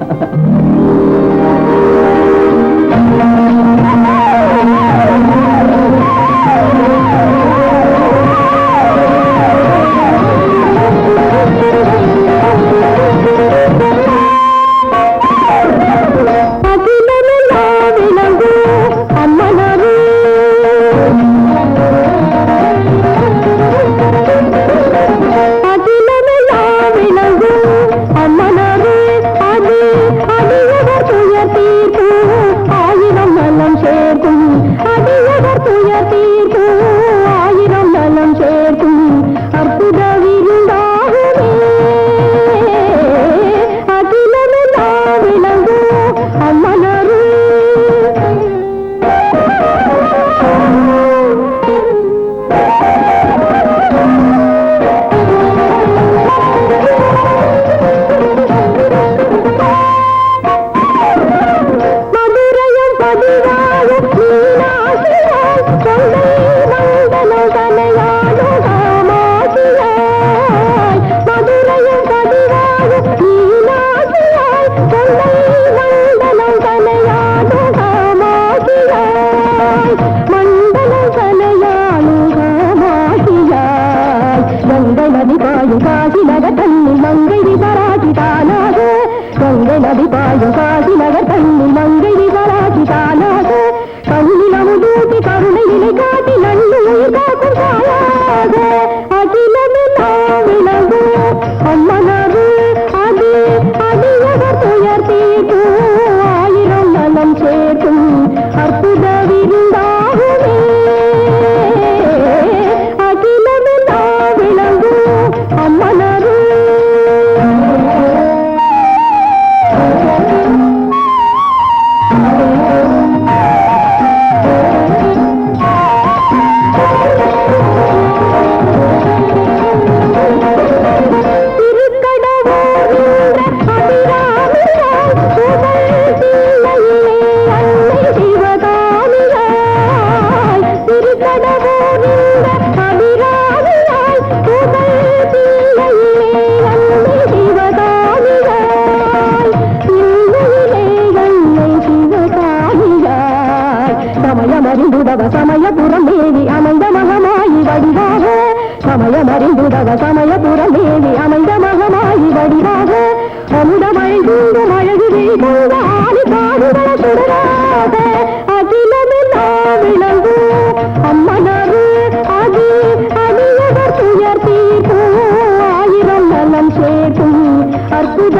Ha ha ha. நடிபாயும் Kashi நகர் தண்ணி மறிந்துடவ சமயபுரம் தேவி அமைந்த மகமாயி வடிவாக சமயம் அறிந்துடவ சமயபுரம் தேவி அமைந்த மகமாயி வடிவாக அமுத மழை தூண்டு மழகு வீழ்ந்த ஆணி பாடுகள சுடராக அகிலமெல்லாம் விளங்கு அம்மனாறு அதி அணியவர் துயர் தீர்ப்பு ஆயிரம் நலம் சேர்க்கும் அற்புத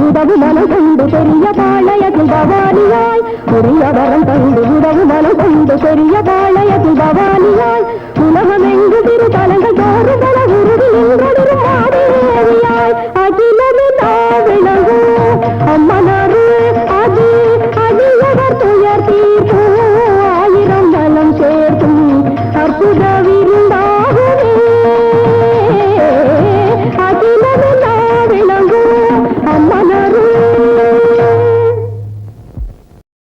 செந்தகு மலை கண்டு பெரிய பாளையத்தில் பவானியாய் புரிய வரம் கண்டு